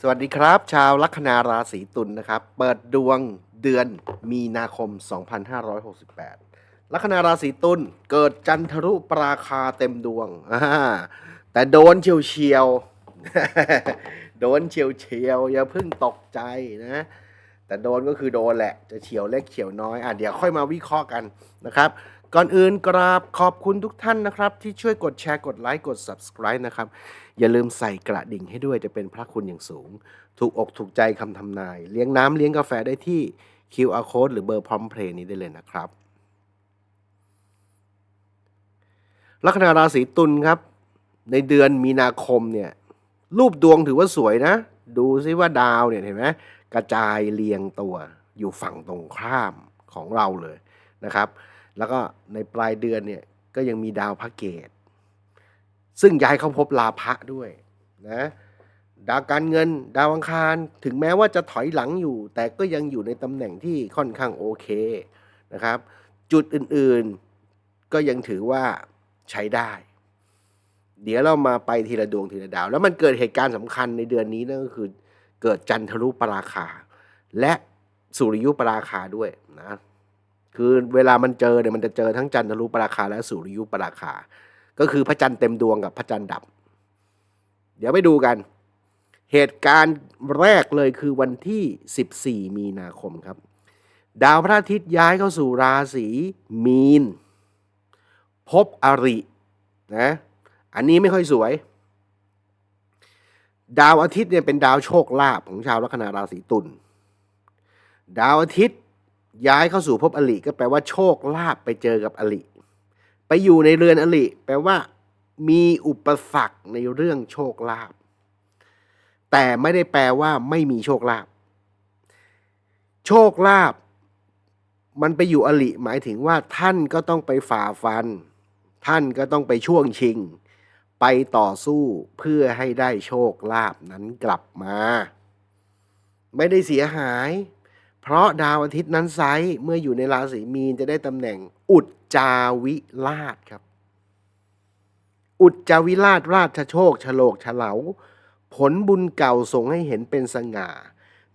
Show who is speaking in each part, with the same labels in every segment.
Speaker 1: สวัสดีครับ ชาวลัคนาราศีตุลนะครับ เปิดดวงเดือนมีนาคม 2568 ลัคนาราศีตุลเกิดจันทรุปราคาเต็มดวงอ่าแต่โดนเฉียวเฉียวโดนเฉียวเฉียวอย่าเพิ่งตกใจนะ แต่โดนก็คือโดนแหละ จะเฉียวเล็กเฉียวน้อยอะเดี๋ยวค่อยมาวิเคราะห์กันนะครับ ก่อนอื่นกราบขอบคุณทุกท่านนะครับ ที่ช่วยกดแชร์กดไลค์กด subscribe นะครับ อย่าลืมใส่กระดิ่งให้ด้วยจะเป็นพระคุณอย่างสูง ถูกอกถูกใจคำทำนาย เลี้ยงน้ำเลี้ยงกาแฟได้ที่ QR code หรือเบอร์พร้อมเพลย์นี้ได้เลยนะครับ ลัคนาราศีตุลครับ ในเดือนมีนาคมเนี่ยรูปดวงถือว่าสวยนะ ดูซิว่าดาวเนี่ยเห็นไหมกระจายเรียงตัวอยู่ฝั่งตรงข้ามของเราเลยนะครับ แล้วก็ในปลายเดือนเนี่ยก็ยังมีดาวพระเกต ซึ่งย้ายเข้าพบลาภะด้วยนะดาวการเงิน ดาวอังคารถึงแม้ว่าจะถอยหลังอยู่ แต่ก็ยังอยู่ในตำแหน่งที่ค่อนข้างโอเคนะครับ จุดอื่นๆก็ยังถือว่าใช้ได้ เดี๋ยวเรามาไปทีละดวงทีละดาว แล้วมันเกิดเหตุการณ์สำคัญในเดือนนี้นั่นก็คือ เกิดจันทรุปราคา และสุริยุปราคาด้วยนะ คือเวลามันเจอเนี่ยมันจะเจอทั้งจันทรุปราคาและสุริยุปราคา ก็คือพระจันทร์เต็มดวงกับพระจันทร์ดับ เดี๋ยวไปดูกัน เหตุการณ์แรกเลยคือวันที่ 14 มีนาคมครับ ดาวพระอาทิตย์ย้ายเข้าสู่ราศีมีน พบอรินะอันนี้ไม่ค่อยสวย ดาวอาทิตย์เนี่ยเป็นดาวโชคลาภของชาวลัคนาราศีตุลดาวอาทิตย์ ย้ายเข้าสู่ภพอริก็แปลว่าโชคลาภไปเจอกับอริไปอยู่ในเรือนอริแปลว่า มีอุปสรรคในเรื่องโชคลาภแต่ไม่ได้แปลว่าไม่มีโชคลาภโชคลาภมันไปอยู่อริหมายถึงว่าท่านก็ต้องไปฝ่าฟัน ท่านก็ต้องไปช่วงชิง ไปต่อสู้เพื่อให้ได้โชคลาภนั้นกลับมา ไม่ได้เสียหาย เพราะดาวอาทิตย์นั้นไซส์เมื่ออยู่ในราศีมีนจะได้ตำแหน่ง อุจจาวิราชครับ อุจจาวิราชราชโชคฉลกเฉลาผลบุญเก่าส่งให้เห็นเป็นสง่า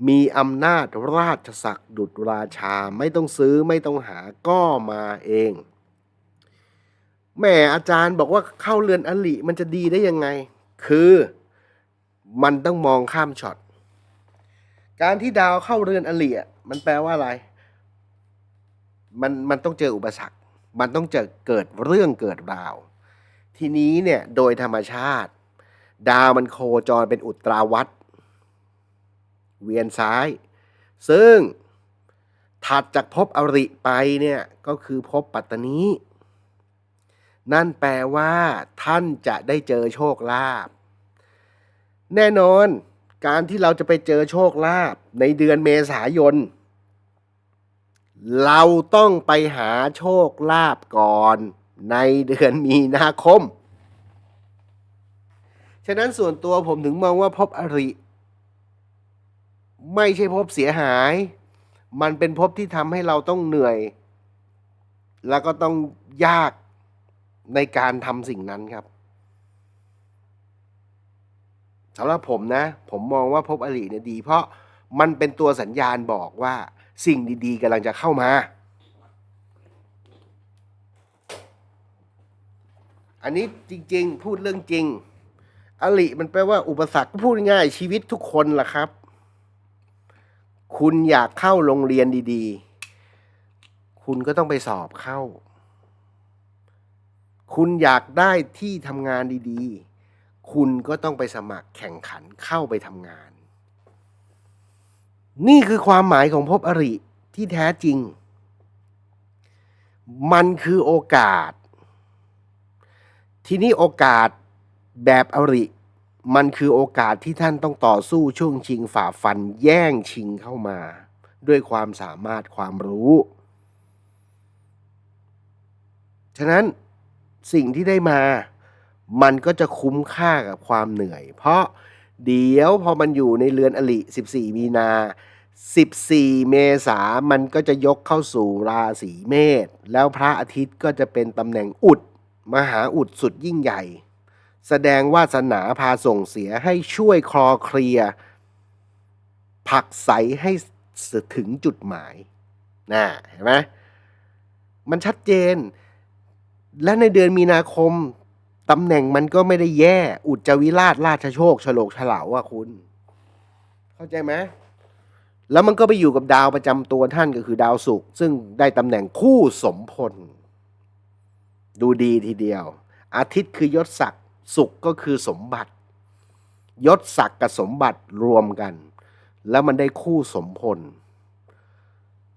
Speaker 1: มีอำนาจราชศักดิ์ดุจราชาไม่ต้องซื้อไม่ต้องหาก็มาเองแม่อาจารย์บอกว่าเข้าเรือนอลิมันจะดีได้ยังไง คือมันต้องมองข้ามช็อต การที่ดาวเข้าเรือนอลิอะมันแปลว่าอะไร มันมันต้องเจออุปสรรค มันต้องเจอเกิดเรื่องเกิดราว ทีนี้เนี่ยโดยธรรมชาติ ดาวมันโคจรเป็นอุตราวัตเวียนซ้าย ซึ่งถัดจากภพอริไปเนี่ยก็คือภพปัตตนีนั่นแปลว่า ท่านจะได้เจอโชคลาภแน่นอน การที่เราจะไปเจอโชคลาภในเดือนเมษายน เราต้องไปหาโชคลาภก่อนในเดือนมีนาคม ฉะนั้นส่วนตัวผมถึงมองว่าภพอริ ไม่ใช่ภพเสียหาย มันเป็นภพที่ทำให้เราต้องเหนื่อย แล้วก็ต้องยากในการทำสิ่งนั้นครับ สำหรับผมนะ ผมมองว่าภพอริเนี่ยดี เพราะมันเป็นตัวสัญญาณบอกว่าสิ่งดีๆกำลังจะเข้ามา อันนี้จริงๆ พูดเรื่องจริง อริมันแปลว่าอุปสรรคพูดง่ายชีวิตทุกคนล่ะครับ คุณอยากเข้าโรงเรียนดีๆ คุณก็ต้องไปสอบเข้า คุณอยากได้ที่ทำงานดีๆ คุณก็ต้องไปสมัครแข่งขันเข้าไปทำงาน นี่คือความหมายของภพอริที่แท้จริง มันคือโอกาส ทีนี้โอกาสแบบอริ มันคือโอกาสที่ท่านต้องต่อสู้ช่วงชิงฝ่าฟันแย่งชิงเข้ามา ด้วยความสามารถความรู้ ฉะนั้นสิ่งที่ได้มา มันก็จะคุ้มค่ากับความเหนื่อย เพราะเดี๋ยวพอมันอยู่ในเรือนอลิ 14 มีนา 14 เมษามันก็จะยกเข้าสู่ราศีเมษ แล้วพระอาทิตย์ก็จะเป็นตำแหน่งอุด มหาอุดสุดยิ่งใหญ่ แสดงวาสนาพาส่งเสียให้ช่วยคลอเคลียผักไสให้ถึงจุดหมายนะเห็นไหมมันชัดเจน และในเดือนมีนาคม ตำแหน่งมันก็ไม่ได้แย่ อุจจวิราชราชโชคฉลกฉลาวอะคุณ เข้าใจไหมแล้วมันก็ไปอยู่กับดาวประจำตัวท่านก็คือดาวศุกร์ซึ่งได้ตำแหน่งคู่สมพล ดูดีทีเดียว อาทิตย์คือยศศักดิ์ศุกร์ก็คือสมบัติ ยศศักดิ์กับสมบัติรวมกัน แล้วมันได้คู่สมพล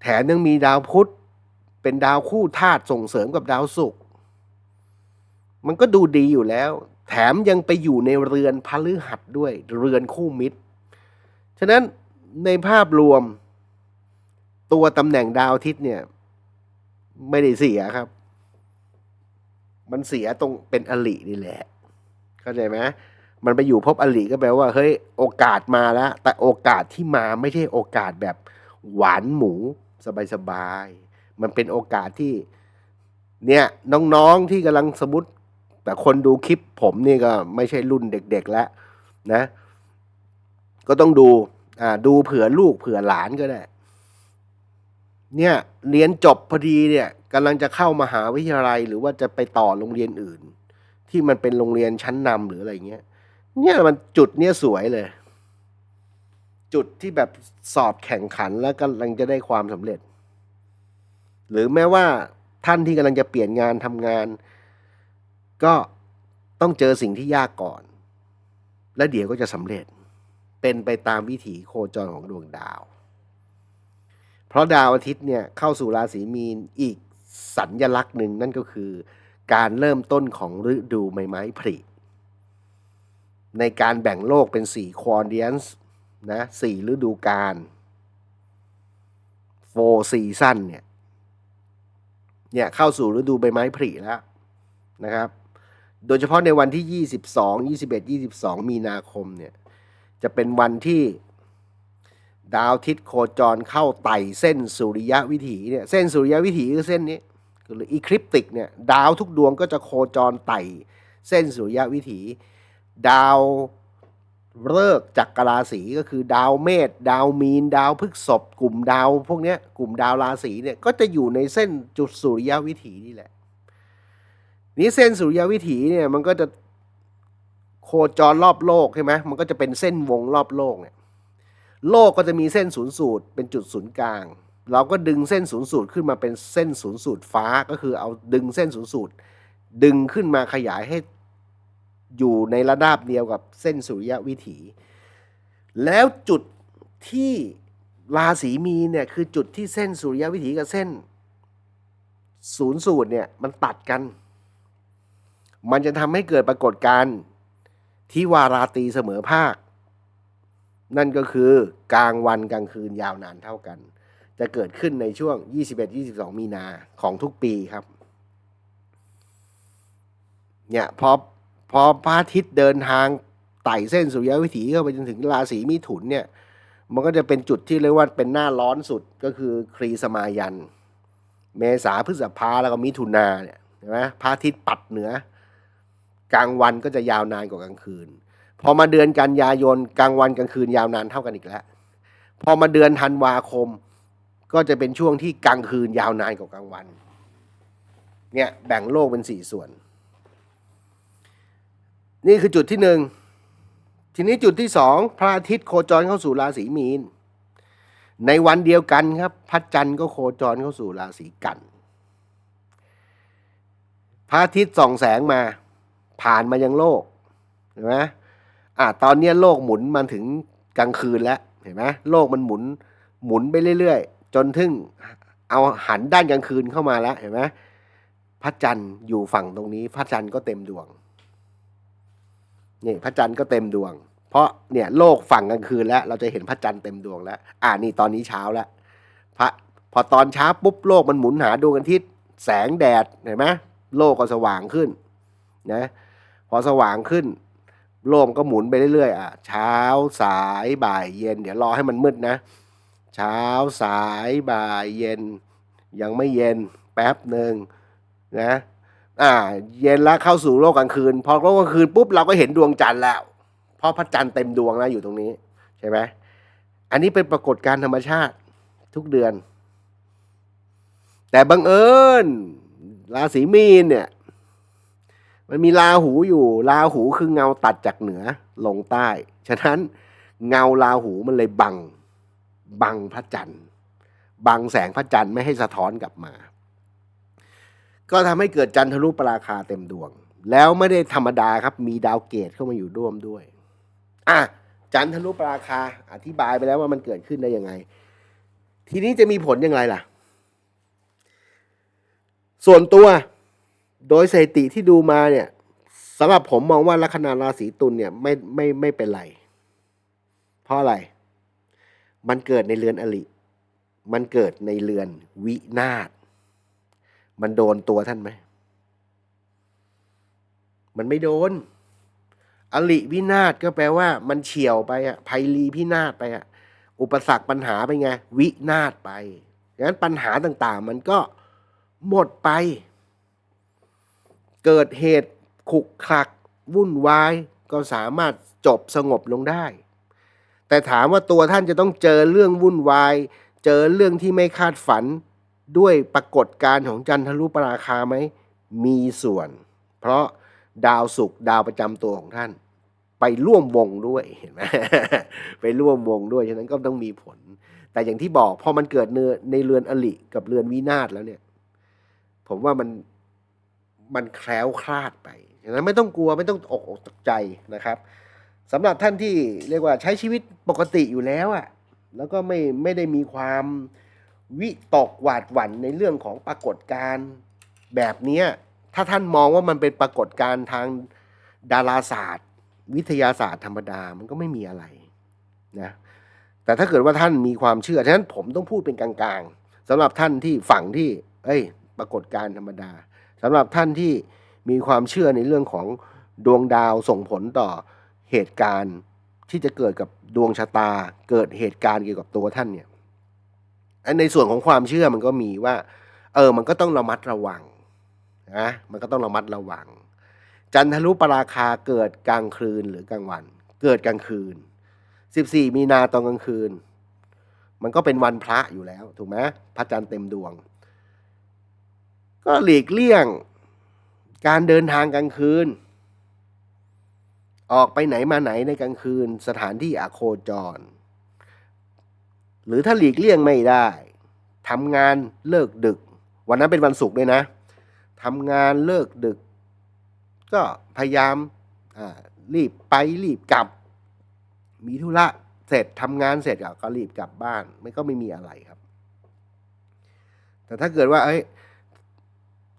Speaker 1: แถมยังมีดาวพุธเป็นดาวคู่ธาตุส่งเสริมกับดาวศุกร์ มันก็ดูดีอยู่แล้ว แถมยังไปอยู่ในเรือนพฤหัสด้วย เรือนคู่มิตร ฉะนั้นในภาพรวม ตัวตำแหน่งดาวอาทิตย์เนี่ย ไม่ได้เสียครับ มันเสียตรงเป็นอลินี่แหละ เข้าใจไหมมันไปอยู่พบอลิก็แปลว่า เฮ้ย โอกาสมาแล้ว แต่โอกาสที่มาไม่ใช่โอกาสแบบหวานหมูสบายๆ มันเป็นโอกาสที่ เนี่ยน้องๆที่กำลังสมมติ แต่คนดูคลิปผมนี่ก็ไม่ใช่รุ่นเด็ก ๆ แล้วนะ ก็ต้องดูอ่าดูเผื่อลูกเผื่อหลานก็ได้ เนี่ยเรียนจบพอดีเนี่ยกำลังจะเข้ามหาวิทยาลัย หรือว่าจะไปต่อโรงเรียนอื่น ที่มันเป็นโรงเรียนชั้นนำหรืออะไรเงี้ย เนี่ยมันจุดเนี้ยสวยเลย จุดที่แบบสอบแข่งขันแล้วกำลังจะได้ความสำเร็จ หรือแม้ว่าท่านที่กำลังจะเปลี่ยนงานทำงาน ก็ต้องเจอสิ่งที่ยากก่อน แล้วเดี๋ยวก็จะสำเร็จเป็นไปตามวิถีโคจรของดวงดาว เพราะดาวอาทิตย์เนี่ยเข้าสู่ราศีมีนอีกสัญญลักษณ์หนึ่งนั่นก็คือการเริ่มต้นของฤดูใบไม้ผลิในการแบ่งโลกเป็นสี่ควอนเดียนส์นะสี่ฤดูกาลโฟซีซั่นเนี่ยเนี่ยเข้าสู่ฤดูใบไม้ผลิแล้วนะครับ โดยเฉพาะในวันที่ 22 21 22 มีนาคมเนี่ยจะเป็นวันที่ดาวอาทิตย์โคจรเข้าไต่เส้นสุริยวิถีเนี่ยเส้นสุริยวิถีคือเส้นนี้หรืออีคลิปติกเนี่ยดาวทุกดวงก็จะโคจรไต่เส้นสุริยวิถี ดาวฤกษ์จักรราศีก็คือดาวเมษดาวมีน ดาวพฤกษภกลุ่มดาวพวกนี้กลุ่มดาวราศีเนี่ยก็จะอยู่ในเส้นจุดสุริยวิถีนี่แหละ นี้เส้นสุริยวิถีเนี่ยมันก็จะโคจรรอบโลกใช่ไหมมันก็จะเป็นเส้นวงรอบโลกเนี่ยโลกก็จะมีเส้นศูนย์สูตรเป็นจุดศูนย์กลาง เราก็ดึงเส้นศูนย์สูตรขึ้นมาเป็นเส้นศูนย์สูตรฟ้าก็คือเอาดึงเส้นศูนย์สูตร ดึงขึ้นมาขยายให้อยู่ในระดับเดียวกับเส้นสุริยวิถี แล้วจุดที่ราศีมีเนี่ยคือจุดที่เส้นสุริยวิถีกับเส้นศูนย์สูตรเนี่ยมันตัดกัน มันจะทำให้เกิดปรากฏการณ์ที่วาราตีเสมอภาค นั่นก็คือกลางวันกลางคืนยาวนานเท่ากัน จะเกิดขึ้นในช่วง 21-22 มีนาของทุกปีครับ เนี่ยพอพอพระอาทิตย์เดินทางไต่เส้นสุริยวิถีเข้าไปจนถึงราศีมิถุนเนี่ย มันก็จะเป็นจุดที่เรียกว่าเป็นหน้าร้อนสุดก็คือครีสมายัน เมษาพฤษภาแล้วก็มิถุนาเนี่ยเห็นไหมพระอาทิตย์ปัดเหนือ กลางวันก็จะยาวนานกว่ากลางคืน พอมาเดือนกันยายนกลางวันกลางคืนยาวนานเท่ากันอีกแล้ว พอมาเดือนธันวาคม ก็จะเป็นช่วงที่กลางคืนยาวนานกว่ากลางวัน เนี่ยแบ่งโลกเป็นสี่ส่วน นี่คือจุดที่หนึ่งทีนี้จุดที่สองพระอาทิตย์โคจรเข้าสู่ราศีมีน ในวันเดียวกันครับพระจันทร์ก็โคจรเข้าสู่ราศีกันพระอาทิตย์ส่องแสงมา ผ่านมายังโลกเห็นไหมอ่าตอนนี้โลกหมุนมาถึงกลางคืนแล้วเห็นไหมโลกมันหมุนหมุนไปเรื่อยๆ จนถึงเอาหันด้านกลางคืนเข้ามาแล้วเห็นไหมพระจันทร์อยู่ฝั่งตรงนี้ พระจันทร์ก็เต็มดวงนี่พระจันทร์ก็เต็มดวง เพราะเนี่ยโลกฝั่งกลางคืนแล้ว เราจะเห็นพระจันทร์เต็มดวงแล้ว อ่านี่ตอนนี้เช้าแล้วพระพอตอนเช้าปุ๊บโลกมันหมุนหาดวงอาทิตย์แสงแดดเห็นไหมโลกก็สว่างขึ้นนะ พอสว่างขึ้นโลกก็หมุนไปเรื่อยๆอะเช้าสายบ่ายเย็น เดี๋ยวรอให้มันมืดนะ เช้าสายบ่ายเย็น ยังไม่เย็นแป๊บหนึ่งนะอ่า เย็นแล้วเข้าสู่โลกกลางคืน พอโลกกลางคืนปุ๊บเราก็เห็นดวงจันทร์แล้วเพราะพระจันทร์เต็มดวงแล้วอยู่ตรงนี้ใช่ไหมอันนี้เป็นปรากฏการณ์ธรรมชาติทุกเดือน แต่บังเอิญราศีมีนเนี่ย มันมีราหูอยู่ราหูคือเงาตัดจากเหนือลงใต้ ฉะนั้นเงาราหูมันเลยบัง บังพระจันทร์ บังแสงพระจันทร์ไม่ให้สะท้อนกลับมา ก็ทำให้เกิดจันทรุปราคาเต็มดวง แล้วไม่ได้ธรรมดาครับ มีดาวเกตเข้ามาอยู่ร่วมด้วย อะจันทรุปราคา อธิบายไปแล้วว่ามันเกิดขึ้นได้ยังไง ทีนี้จะมีผลยังไงล่ะ ส่วนตัว โดยสถิติที่ดูมาเนี่ยสำหรับผมมองว่าลัคนาราศีตุลเนี่ยไม่ไม่ไม่เป็นไร เพราะอะไร มันเกิดในเรือนอลิมันเกิดในเรือนวินาศมันโดนตัวท่านไหม มันไม่โดน อลิวินาศก็แปลว่า มันเฉียวไปอะภัยรีพินาศไปอะอุปสรรคปัญหาไปไง วินาศไปดังนั้นปัญหาต่างๆ มันก็หมดไป เกิดเหตุขุกคลักวุ่นวายก็สามารถจบสงบลงได้ แต่ถามว่าตัวท่านจะต้องเจอเรื่องวุ่นวาย เจอเรื่องที่ไม่คาดฝันด้วยปรากฏการณ์ของจันทรุปราคาไหม มีส่วน เพราะดาวศุกร์ดาวประจำตัวของท่าน ไปร่วมวงด้วยเห็นไหมไปร่วมวงด้วย ฉะนั้นก็ต้องมีผล แต่อย่างที่บอกพอมันเกิดเนื้อในเรือนอลิกับเรือนวินาศแล้วเนี่ย ผมว่ามัน มันแคล้วคลาดไปฉะนั้นไม่ต้องกลัวไม่ต้องอกอกตกใจนะครับสำหรับท่านที่เรียกว่าใช้ชีวิตปกติอยู่แล้วอะแล้วก็ไม่ไม่ได้มีความวิตกหวาดหวั่นในเรื่องของปรากฏการณ์แบบนี้ถ้าท่านมองว่ามันเป็นปรากฏการณ์ทางดาราศาสตร์ วิทยาศาสตร์ธรรมดามันก็ไม่มีอะไรนะแต่ถ้าเกิดว่าท่านมีความเชื่อฉะนั้นผมต้องพูดเป็นกลางๆสำหรับท่านที่ฝั่งที่ เอ้ย ปรากฏการณ์ธรรมดา สำหรับท่านที่มีความเชื่อในเรื่องของดวงดาวส่งผลต่อเหตุการณ์ที่จะเกิดกับดวงชะตา เกิดเหตุการณ์เกี่ยวกับตัวท่านเนี่ยในส่วนของความเชื่อมันก็มีว่า เออ มันก็ต้องระมัดระวังนะมันก็ต้องระมัดระวัง จันทรุปราคาเกิดกลางคืนหรือกลางวัน เกิดกลางคืน 14 มีนาตอนกลางคืน มันก็เป็นวันพระอยู่แล้ว ถูกไหมพระจันทร์เต็มดวง ก็หลีกเลี่ยง การเดินทางกลางคืน ออกไปไหนมาไหนในกลางคืนสถานที่อโคจร หรือถ้าหลีกเลี่ยงไม่ได้ทำงานเลิกดึก วันนั้นเป็นวันศุกร์ด้วยนะทำงานเลิกดึก ก็พยายามรีบไปรีบกลับ มีธุระเสร็จทำงานเสร็จก็รีบกลับบ้าน ไม่ก็ไม่มีอะไรครับ แต่ถ้าเกิดว่า เอ้ย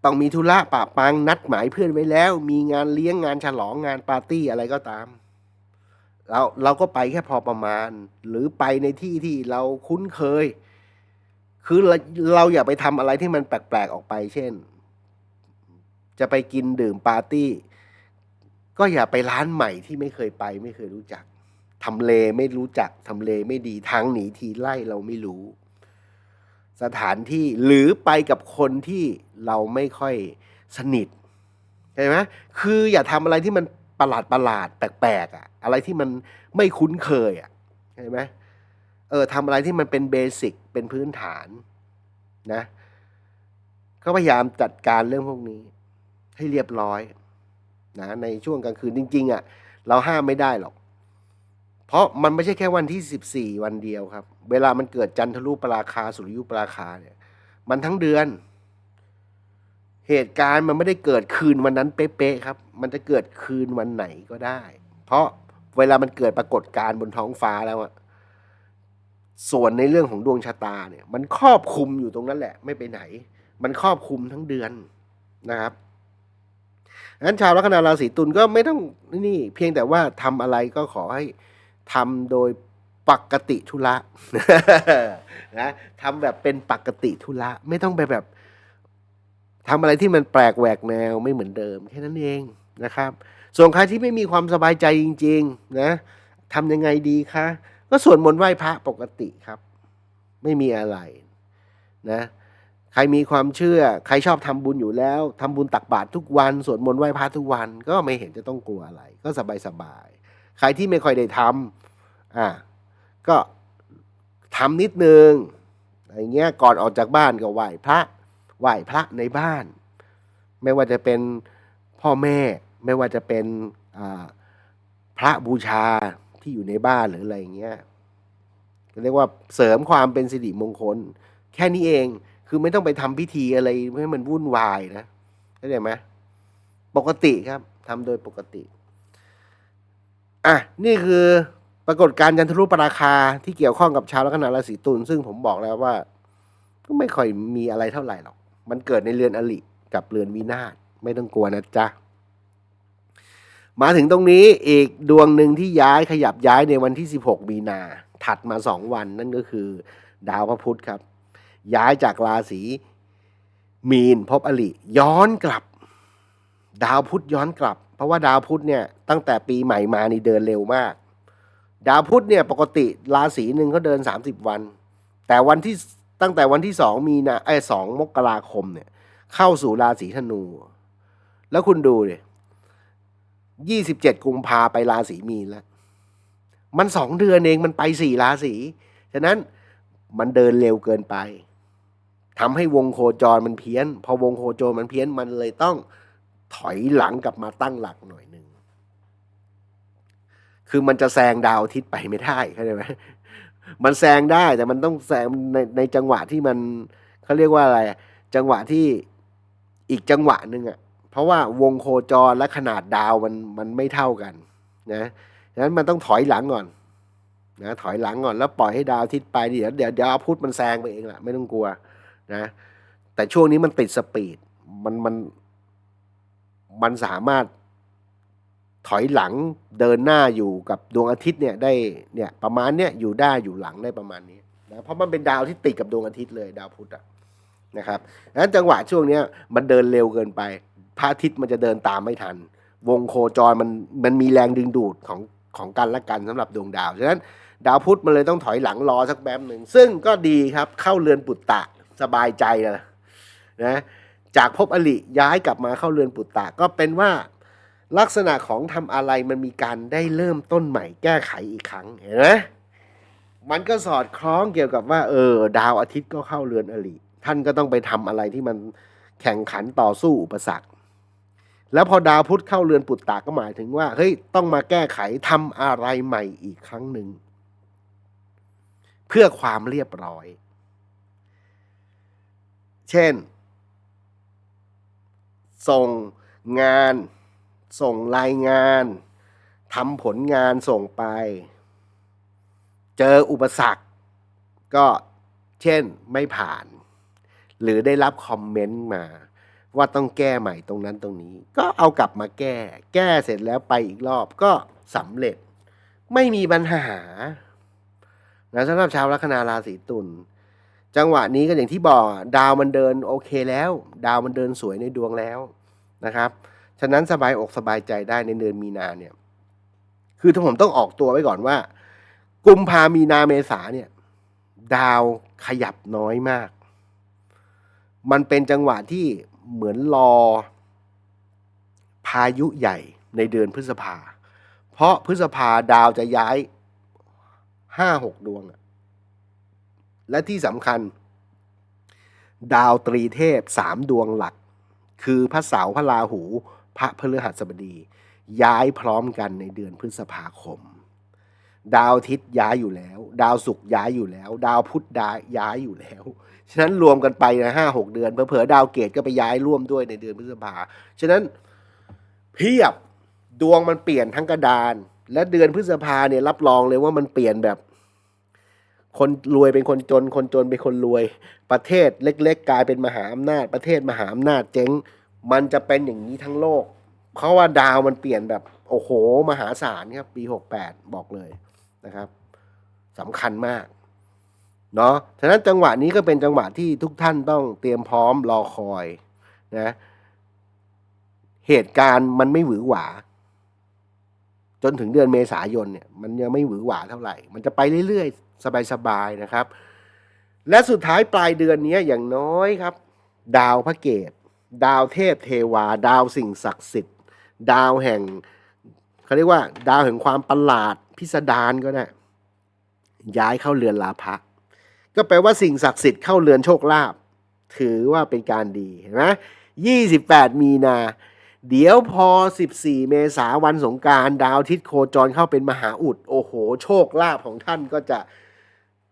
Speaker 1: ต้องมีธุระปะปังนัดหมายเพื่อนไว้แล้ว มีงานเลี้ยงงานฉลองงานปาร์ตี้อะไรก็ตาม เราเราก็ไปแค่พอประมาณ หรือไปในที่ที่เราคุ้นเคย คือเราเราอย่าไปทำอะไรที่มันแปลกๆออกไป เช่น จะไปกินดื่มปาร์ตี้ ก็อย่าไปร้านใหม่ที่ไม่เคยไปไม่เคยรู้จักทำเลไม่รู้จักทำเลไม่ดีทางหนีทีไล่เราไม่รู้ สถานที่หรือไปกับคนที่เราไม่ค่อยสนิทใช่ไหมคืออย่าทำอะไรที่มันประหลาดประหลาดแปลกๆอะ อะไรที่มันไม่คุ้นเคยอะใช่ไหมเออทำอะไรที่มันเป็นเบสิกเป็นพื้นฐานนะก็พยายามจัดการเรื่องพวกนี้ ให้เรียบร้อยนะในช่วงกลางคืนจริง ๆอะเราห้ามไม่ได้หรอก เพราะมันไม่ใช่แค่วันที่สิบสี่วันเดียวครับ เวลามันเกิดจันทรุปราคาสุริยุปราคาเนี่ย มันทั้งเดือน เหตุการณ์มันไม่ได้เกิดคืนวันนั้นเป๊ะๆครับ มันจะเกิดคืนวันไหนก็ได้ เพราะเวลามันเกิดปรากฏการณ์บนท้องฟ้าแล้วอะส่วนในเรื่องของดวงชะตาเนี่ย มันครอบคลุมอยู่ตรงนั้นแหละ ไม่ไปไหน มันครอบคลุมทั้งเดือนนะครับงั้นชาวลัคนาราศีตุลก็ไม่ต้องนี่ เพียงแต่ว่าทำอะไรก็ขอให้ ทำโดยปกติธุระนะทำแบบเป็นปกติธุระไม่ต้องไปแบบทำอะไรที่มันแปลกแหวกแนวไม่เหมือนเดิมแค่นั้นเองนะครับ ส่วนใครที่ไม่มีความสบายใจจริง ๆ นะทำยังไงดีคะก็สวดมนต์ไหว้พระปกติครับ ไม่มีอะไรนะใครมีความเชื่อ ใครชอบทำบุญอยู่แล้วทำบุญตักบาตรทุกวันสวดมนต์ไหว้พระทุกวันก็ไม่เห็นจะต้องกลัวอะไร ก็สบายสบาย ใครที่ไม่ค่อยได้ทำอ่าก็ทำนิดนึงอะไรเงี้ยก่อนออกจากบ้านก็ไหว้พระไหว้พระในบ้าน ไม่ว่าจะเป็นพ่อแม่ ไม่ว่าจะเป็นพระบูชาที่อยู่ในบ้านหรืออะไรเงี้ยเรียกว่าเสริมความเป็นสิริมงคล แค่นี้เองคือไม่ต้องไปทำพิธีอะไรให้มันวุ่นวายนะเข้าใจไหมปกติครับทำโดยปกติ อะนี่คือปรากฏการณ์จันทรุปราคาที่เกี่ยวข้องกับชาวลัคนาราศีตุลซึ่งผมบอกแล้วว่า ก็ไม่ค่อยมีอะไรเท่าไหร่หรอก มันเกิดในเรือนอลิกับเรือนวินาศไม่ต้องกลัวนะจ๊ะ มาถึงตรงนี้อีกดวงหนึ่งที่ย้ายขยับย้ายในวันที่ 16 มีนา ถัดมา 2 วันนั่นก็คือดาวพระพุธครับ ย้ายจากราศีมีนพบอลิย้อนกลับ ดาวพุธย้อนกลับ เพราะว่าดาวพุธเนี่ยตั้งแต่ปีใหม่มานี่เดินเร็วมาก ดาวพุธเนี่ยปกติราศีหนึ่งเขาเดิน 30 วัน แต่วันที่ตั้งแต่วันที่สองมีนาไอ้สองมกราคมเนี่ย เข้าสู่ราศีธนู แล้วคุณดูเลยยี่สิบเจ็ดกุมภาไปราศีมีนแล้ว มันสองเดือนเองมันไปสี่ราศีฉะนั้นมันเดินเร็วเกินไปทำให้วงโคจรมันเพี้ยน พอวงโคจรมันเพี้ยนมันเลยต้อง ถอยหลังกลับมาตั้งหลักหน่อยหนึ่งคือมันจะแซงดาวอาทิตย์ไปไม่ได้เข้าใจไหมมันแซงได้แต่มันต้องแซงในในจังหวะที่มันเขาเรียกว่าอะไร จังหวะที่อีกจังหวะหนึ่งอะเพราะว่าวงโคจรและขนาดดาวมันมันไม่เท่ากันนะฉะนั้นมันต้องถอยหลังก่อนนะถอยหลังก่อนแล้วปล่อยให้ดาวทิตย์ไปเดี๋ยวเดี๋ยวดาวพุธมันแซงไปเองแหละไม่ต้องกลัวนะแต่ช่วงนี้มันติดสปีดมันมัน มันสามารถถอยหลังเดินหน้าอยู่กับดวงอาทิตย์เนี่ยได้เนี่ยประมาณเนี้ยอยู่ได้อยู่หลังได้ประมาณนี้นะเพราะมันเป็นดาวที่ติดกับดวงอาทิตย์เลยดาวพุธอะนะครับดังนั้นจังหวะช่วงเนี้ยมันเดินเร็วเกินไปพระอาทิตย์มันจะเดินตามไม่ทัน วงโคจรมันมันมีแรงดึงดูดของของกันและกันสำหรับดวงดาวฉะนั้นดาวพุธมันเลยต้องถอยหลังรอสักแป๊บหนึ่งซึ่งก็ดีครับเข้าเรือนปุตตะสบายใจนะนะ จากภพอลิย้ายกลับมาเข้าเรือนปุตตะก็เป็นว่าลักษณะของทำอะไรมันมีการได้เริ่มต้นใหม่แก้ไขอีกครั้งเห็นไหมมันก็สอดคล้องเกี่ยวกับว่า เออ ดาวอาทิตย์ก็เข้าเรือนอลิท่านก็ต้องไปทำอะไรที่มันแข่งขันต่อสู้อุปสรรค แล้วพอดาวพุธเข้าเรือนปุตตะก็หมายถึงว่าเฮ้ยต้องมาแก้ไขทำอะไรใหม่อีกครั้งหนึ่งเพื่อความเรียบร้อย เช่น ส่งงาน ส่งรายงานทำผลงานส่งไป เจออุปสรรค ก็เช่นไม่ผ่าน หรือได้รับคอมเมนต์มา ว่าต้องแก้ใหม่ตรงนั้นตรงนี้ ก็เอากลับมาแก้ แก้เสร็จแล้วไปอีกรอบก็สำเร็จ ไม่มีปัญหานะสำหรับชาวลัคนาราศีตุล จังหวะนี้ก็อย่างที่บอกดาวมันเดินโอเคแล้ว ดาวมันเดินสวยในดวงแล้วนะครับ ฉะนั้นสบายอกสบายใจได้ในเดือนมีนาเนี่ย คือถ้าผมต้องออกตัวไว้ก่อนว่า กุมภามีนาเมษาเนี่ย ดาวขยับน้อยมาก มันเป็นจังหวะที่เหมือนรอ พายุใหญ่ในเดือนพฤษภา เพราะพฤษภาดาวจะย้ายห้าหกดวงอะ และที่สำคัญ ดาวตรีเทพสามดวงหลัก คือพระเสาร์พระราหู พระพฤหัสบดี ย้ายพร้อมกันในเดือนพฤษภาคม ดาวทิตย์ย้ายอยู่แล้ว ดาวศุกร์ย้ายอยู่แล้ว ดาวพุธดาย้ายอยู่แล้ว ฉะนั้นรวมกันไปนะห้าหกเดือนเผลอๆดาวเกตก็ไปย้ายร่วมด้วยในเดือนพฤษภาฉะนั้นเพียบดวงมันเปลี่ยนทั้งกระดาน และเดือนพฤษภาเนี่ยรับรองเลยว่ามันเปลี่ยนแบบ คนรวยเป็นคนจน คนจนเป็นคนรวย ประเทศเล็ก ๆ กลายเป็นมหาอำนาจ ประเทศมหาอำนาจเจ๊ง มันจะเป็นอย่างนี้ทั้งโลก เพราะว่าดาวมันเปลี่ยนแบบโอ้โห มหาศาลครับ ปีหกแปดบอกเลยนะครับสำคัญมากเนาะฉะนั้นจังหวะนี้ก็เป็นจังหวะที่ทุกท่านต้องเตรียมพร้อมรอคอยนะเหตุการณ์มันไม่หวือหวา จนถึงเดือนเมษายนเนี่ยมันยังไม่หวือหวาเท่าไหร่ มันจะไปเรื่อยๆ สบายๆนะครับ และสุดท้ายปลายเดือนนี้อย่างน้อยครับ ดาวพระเกตดาวเทพเทวา ดาวสิ่งศักดิ์สิทธิ์ ดาวแห่งเขาเรียกว่า ดาวแห่งความประหลาดพิสดารก็ได้ย้ายเข้าเรือนลาภะก็แปลว่าสิ่งศักดิ์สิทธิ์เข้าเรือนโชคลาภถือว่าเป็นการดีเห็นไหม28มีนา เดี๋ยวพอ 14 เมษาวันสงการดาวอาทิตย์โคจรเข้าเป็นมหาอุด โอ้โห โชคลาภของท่านก็จะ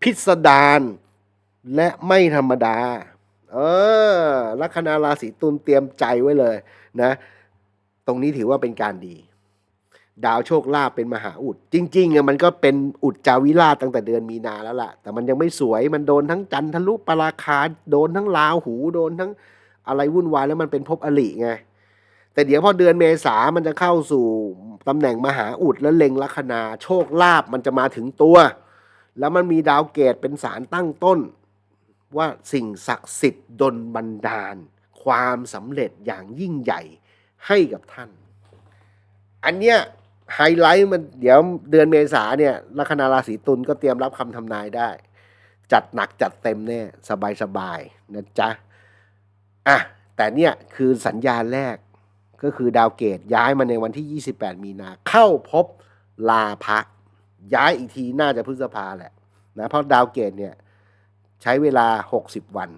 Speaker 1: พิสดารและไม่ธรรมดา เออลัคนาราศีตุลเตรียมใจไว้เลยนะ ตรงนี้ถือว่าเป็นการดี ดาวโชคลาภเป็นมหาอุด จริงๆมันก็เป็นอุดจาวิราชตั้งแต่เดือนมีนาแล้วล่ะ แต่มันยังไม่สวยมันโดนทั้งจันทรุปราคา โดนทั้งลาหูโดนทั้งอะไรวุ่นวายแล้วมันเป็นภพอลิไง แต่เดี๋ยวพอเดือนเมษามันจะเข้าสู่ตำแหน่งมหาอุดและเล็งลัคนา โชคลาภมันจะมาถึงตัว แล้วมันมีดาวเกตเป็นสารตั้งต้น ว่าสิ่งศักดิ์สิทธิ์ดลบันดาล ความสำเร็จอย่างยิ่งใหญ่ให้กับท่าน อันเนี้ยไฮไลท์มันเดี๋ยวเดือนเมษาเนี่ยลัคนาราศีตุลก็เตรียมรับคำทำนายได้ จัดหนักจัดเต็มแน่สบายสบายๆนะจ๊ะอะแต่เนี่ยคือสัญญาณแรก ก็คือดาวเกตย้ายมาในวันที่ 28 มีนา เข้าพบลาภะย้ายอีกทีน่าจะพฤษภาแหละนะเพราะดาวเกตเนี่ยใช้เวลา 60 วัน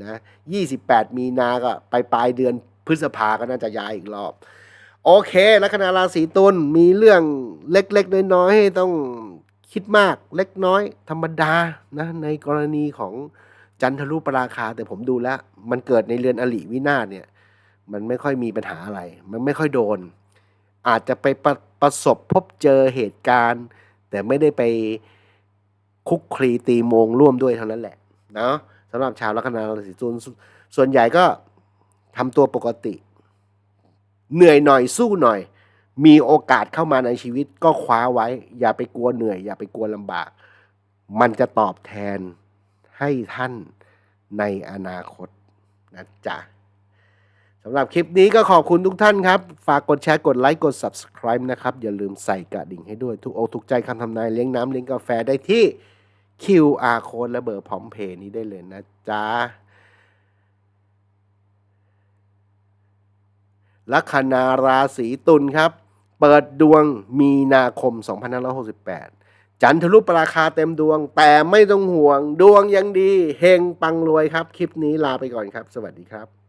Speaker 1: นะ28 มีนาก็ไปปลายเดือนพฤษภาก็น่าจะย้ายอีกรอบ โอเคลัคนาราศีตุลมีเรื่องเล็กๆ น้อยๆให้ต้องคิดมากเล็กน้อยธรรมดานะในกรณีของจันทรุปราคาแต่ผมดูแล้ว มันเกิดในเรือนอลิวินาเนี่ย มันไม่ค่อยมีปัญหาอะไร มันไม่ค่อยโดน อาจจะไปประประสบพบเจอเหตุการณ์ แต่ไม่ได้ไปคุกคลีตีมงร่วมด้วยเท่านั้นแหละเนาะสำหรับชาวลัคนาราศีตุลส่วนใหญ่ก็ทำตัวปกติ เหนื่อยหน่อยสู้หน่อย มีโอกาสเข้ามาในชีวิตก็คว้าไว้ อย่าไปกลัวเหนื่อย อย่าไปกลัวลำบาก มันจะตอบแทนให้ท่านในอนาคตนะจ๊ะ สำหรับคลิปนี้ก็ขอบคุณทุกท่านครับ ฝากกดแชร์กดไลค์กด subscribe นะครับ อย่าลืมใส่กระดิ่งให้ด้วย ทุกอทุกใจคำทำนายเลี้ยงน้ำเลี้ยงกาแฟได้ที่ QR code และเบอร์พร้อมเพย์นี้ได้เลยนะจ๊ะลัคนาราศีตุลครับ เปิดดวงมีนาคม 2568 จันทรุปราคาเต็มดวง แต่ไม่ต้องห่วง ดวงยังดี เฮงปังรวยครับ คลิปนี้ลาไปก่อนครับ สวัสดีครับ